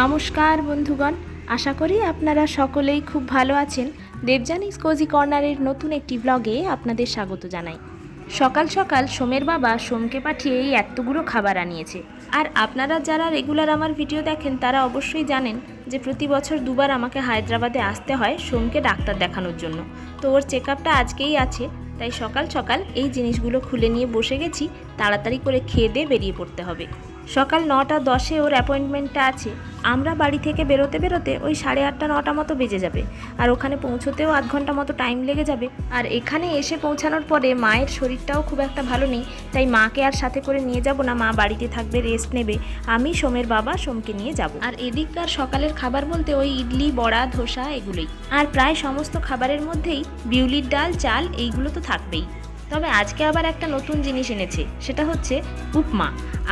নমস্কার বন্ধুগণ, আশা করি আপনারা সকলেই খুব ভালো আছেন। দেবজানিস কোজি কর্নারের নতুন একটি ব্লগে আপনাদের স্বাগত জানাই। সকাল সকাল সোমের বাবা সোমকে পাঠিয়ে এই এতগুলো খাবার আনিয়েছে। আর আপনারা যারা রেগুলার আমার ভিডিও দেখেন, তারা অবশ্যই জানেন যে প্রতি বছর দুবার আমাকে হায়দ্রাবাদে আসতে হয় সোমকে ডাক্তার দেখানোর জন্য। তো ওর চেক আজকেই আছে, তাই সকাল সকাল এই জিনিসগুলো খুলে নিয়ে বসে গেছি, তাড়াতাড়ি করে খেয়ে দিয়ে বেরিয়ে পড়তে হবে। সকাল নটা দশে ওর অ্যাপয়েন্টমেন্টটা আছে। আমরা বাড়ি থেকে বেরোতে বেরোতে ওই সাড়ে আটটা নটা মতো বেজে যাবে। আর ওখানে পৌঁছতেও আধ ঘণ্টা মতো টাইম লেগে যাবে। আর এখানে এসে পৌঁছানোর পরে মায়ের শরীরটাও খুব একটা ভালো নেই তাই মাকে আর সাথে করে নিয়ে যাব না। মা বাড়িতে থাকবে রেস্ট নেবে। আমি সোমের বাবা সোমকে নিয়ে যাব। আর এদিককার সকালের খাবার বলতে ওই ইডলি বড়া ধোসা এগুলোই। আর প্রায় সমস্ত খাবারের মধ্যেই বিউলির ডাল চাল এইগুলো তো থাকবেই। তবে আজকে আবার একটা নতুন জিনিস এনেছে, সেটা হচ্ছে উপমা।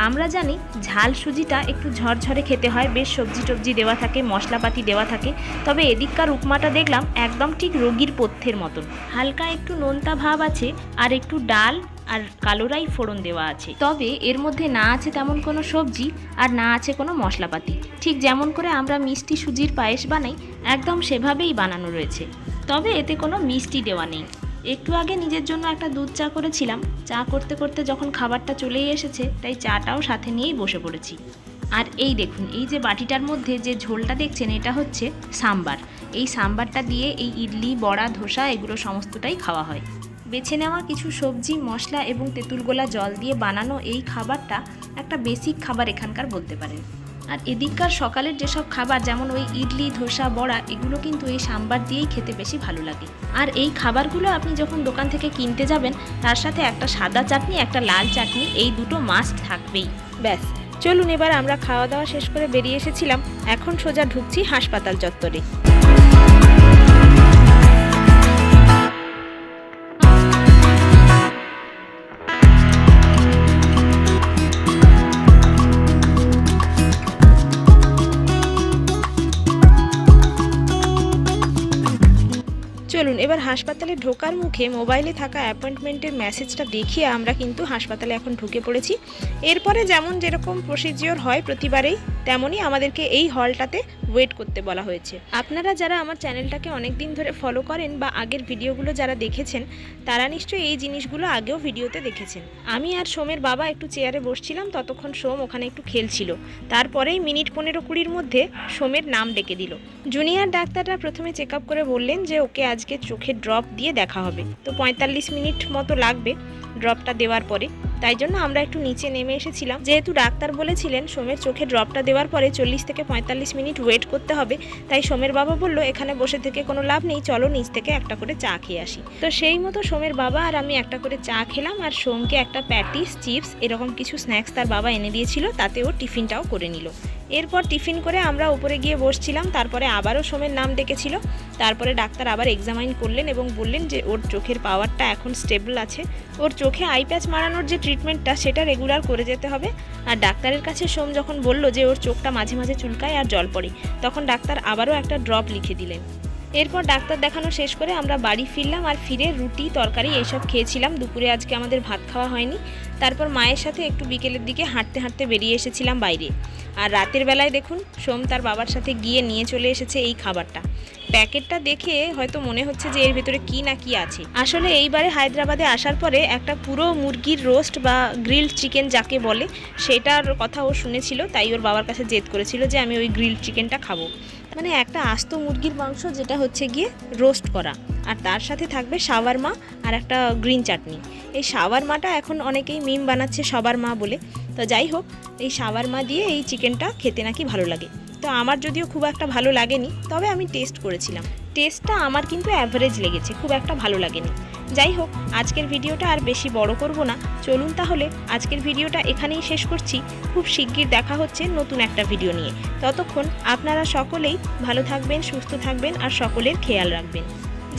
আমরা জানি ঝাল সুজিটা একটু ঝরঝরে খেতে হয়, বেশ সবজি টবজি দেওয়া থাকে, মশলাপাতি দেওয়া থাকে, তবে এদিককার উপমাটা দেখলাম একদম ঠিক রোগীর পথ্যের মতন। হালকা একটু নোনতা ভাব আছে, আর একটু ডাল আর কালোরাই ফোড়ন দেওয়া আছে। তবে এর মধ্যে না আছে তেমন কোনো সবজি আর না আছে কোনো মশলাপাতি। ঠিক যেমন করে আমরা মিষ্টি সুজির পায়েস বানাই, একদম সেভাবেই বানানো রয়েছে। তবে এতে কোনো মিষ্টি দেওয়া নেই। একটু আগে নিজের জন্য একটা দুধ চা করেছিলাম। চা করতে করতে যখন খাবারটা চলেই এসেছে, তাই চাটাও সাথে নিয়েই বসে পড়েছি। আর এই দেখুন, এই যে বাটিটার মধ্যে যে ঝোলটা দেখছেন, এটা হচ্ছে সাম্বার। এই সাম্বারটা দিয়ে এই ইডলি, বড়া, ধোসা, এগুলো সমস্তটাই খাওয়া হয়। বেছে নেওয়া কিছু সবজি, মশলা এবং তেঁতুল গোলা জল দিয়ে বানানো এই খাবারটা একটা বেসিক খাবার এখানকার বলতে পারেন। আর এদিককার সকালের যেসব খাবার, যেমন ওই ইডলি, ধোসা, বড়া, এগুলো কিন্তু এই সাম্বার দিয়েই খেতে বেশি ভালো লাগে। আর এই খাবারগুলো আপনি যখন দোকান থেকে কিনতে যাবেন, তার সাথে একটা সাদা চাটনি, একটা লাল চাটনি, এই দুটো মাস্ট থাকবেই। ব্যাস, চলুন এবার আমরা খাওয়া দাওয়া শেষ করে বেরিয়ে এসেছিলাম। এখন সোজা ঢুকছি হাসপাতাল চত্বরে। এবার হাসপাতালে ঢোকার মুখে মোবাইলে থাকা অ্যাপয়েন্টমেন্টের মেসেজটা দেখিয়ে আমরা কিন্তু হাসপাতালে এখন ঢুকে পড়েছি। এরপরে যেমন যেরকম প্রসিজিওর হয় প্রতিবারেই, তেমনই আমাদেরকে এই হলটাতে ওয়েট করতে বলা হয়েছে। আপনারা যারা আমার চ্যানেলটাকে অনেক দিন ধরে ফলো করেন বা আগের ভিডিওগুলো যারা দেখেছেন, তারা নিশ্চয়ই এই জিনিসগুলো আগেও ভিডিওতে দেখেছেন। আমি আর সোমের বাবা একটু চেয়ারে বসছিলাম, ততক্ষণ সোম ওখানে একটু খেলছিল। তারপরেই মিনিট পনেরো কুড়ির মধ্যে সোমের নাম ডেকে দিল। জুনিয়র ডাক্তাররা প্রথমে চেক করে বললেন যে ওকে আজকে চোখে ড্রপ দিয়ে দেখা হবে। তো পঁয়তাল্লিশ মিনিট মতো লাগবে ড্রপটা দেওয়ার পরে। তাই জন্য আমরা একটু নিচে নেমে এসেছিলাম। যেহেতু ডাক্তার বলেছিলেন সোমের চোখে ড্রপটা দেওয়ার পরে চল্লিশ থেকে পঁয়তাল্লিশ মিনিট ওয়েট করতে হবে, তাই সোমের বাবা বলল, এখানে বসে থেকে কোনো লাভ নেই, চলো নিচ থেকে একটা করে চা খেয়ে আসি। তো সেই মতো সোমের বাবা আর আমি একটা করে চা খেলাম আর সোমকে একটা প্যাটিস চিপস এরকম কিছু স্ন্যাক্স তার বাবা এনে দিয়েছিল, তাতে ও টিফিনটাও করে নিল। এরপর টিফিন করে আমরা উপরে গিয়ে বসছিলাম, তারপরে আবারও সোমের নাম ডেকেছিল। তারপরে ডাক্তার আবার এক্সামাইন করলেন এবং বললেন যে ওর চোখের পাওয়ারটা এখন স্টেবল আছে। ওর চোখে আই প্যাচ মারানোর যে ট্রিটমেন্টটা সেটা রেগুলার করে যেতে হবে। আর ডাক্তারের কাছে সোম যখন বলল যে ওর চোখটা মাঝে মাঝে চুলকায় আর জল পড়ে, তখন ডাক্তার আবারও একটা ড্রপ লিখে দিলেন। এরপর ডাক্তার দেখানো শেষ করে আমরা বাড়ি ফিরলাম আর ফিরে রুটি, তরকারি এইসব খেয়েছিলাম। দুপুরে আজকে আমাদের ভাত খাওয়া হয়নি। তারপর মায়ের সাথে একটু বিকেলের দিকে হাঁটতে হাঁটতে বেরিয়ে এসেছিলাম বাইরে। আর রাতের বেলায় দেখুন, সোম তার বাবার সাথে গিয়ে নিয়ে চলে এসেছে এই খাবারটা। প্যাকেটটা দেখে হয়তো মনে হচ্ছে যে এর ভিতরে কি না কি আছে। আসলে এইবারে হায়দ্রাবাদে আসার পরে একটা পুরো মুরগির রোস্ট বা গ্রিলড চিকেন যাকে বলে, সেটার কথা ও শুনেছিল, তাই ওর বাবার কাছে জেদ করেছিল যে আমি ওই গ্রিলড চিকেনটা খাব। মানে একটা আস্ত মুরগির মাংস যেটা হচ্ছে গিয়ে রোস্ট করা। আর তার সাথে থাকবে সাওয়ারমা আর একটা গ্রিন চাটনি। এই সাওয়ারমাটা এখন অনেকেই মিম বানাচ্ছে সবার মা বলে। তো যাই হোক, এই সাওয়ারমা দিয়ে এই চিকেনটা খেতে নাকি ভালো লাগে। তো আমার যদিও খুব একটা ভালো লাগেনি, তবে আমি টেস্ট করেছিলাম। টেস্টটা আমার কিন্তু অ্যাভারেজ লেগেছে, খুব একটা ভালো লাগেনি। যাই হোক, আজকের ভিডিওটা আর বেশি বড় করব না। চলুন তাহলে, আজকের ভিডিওটা এখানেই শেষ করছি। খুব শিগগির দেখা হচ্ছে নতুন একটা ভিডিও নিয়ে। ততক্ষণ আপনারা সকলেই ভালো থাকবেন, সুস্থ থাকবেন আর সকলের খেয়াল রাখবেন।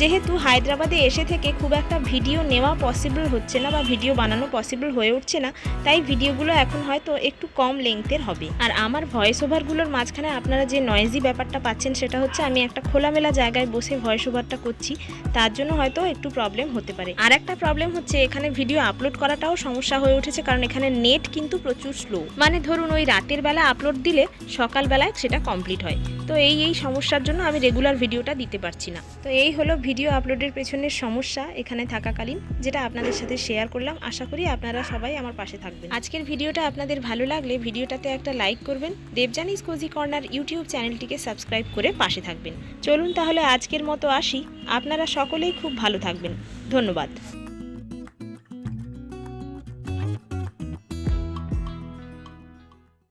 যেহেতু হায়দ্রাবাদে এসে থেকে খুব একটা ভিডিও নেওয়া পসিবল হচ্ছে না বা ভিডিও বানানো পসিবল হয়ে উঠছে না, তাই ভিডিওগুলো এখন হয়তো একটু কম লেংথের হবে। আর আমার ভয়েস ওভারগুলোর মাঝখানে আপনারা যে নয়েজি ব্যাপারটা পাচ্ছেন সেটা হচ্ছে আমি একটা খোলামেলা জায়গায় বসে ভয়েস ওভারটা করছি, তার জন্য হয়তো একটু প্রবলেম হতে পারে। আর একটা প্রবলেম হচ্ছে এখানে ভিডিও আপলোড করাটাও সমস্যা হয়ে উঠেছে, কারণ এখানে নেট কিন্তু প্রচুর স্লো মানে ধরুন ওই রাতের বেলা আপলোড দিলে সকালবেলায় সেটা কমপ্লিট হয়। তো এই এই সমস্যার জন্য আমি রেগুলার ভিডিওটা দিতে পারছি না। তো এই হলো ভিডিও আপলোডের পেছনের সমস্যা এখানে থাকাকালীন, যেটা আপনাদের সাথে শেয়ার করলাম। আশা করি আপনারা সবাই আমার পাশে থাকবেন। আজকের ভিডিওটা আপনাদের ভালো লাগলে ভিডিওটাতে একটা লাইক করবেন। দেবজানিস কোজি কর্নার ইউটিউব চ্যানেলটিকে সাবস্ক্রাইব করে পাশে থাকবেন। চলুন তাহলে আজকের মতো আসি। আপনারা সকলেই খুব ভালো থাকবেন। ধন্যবাদ।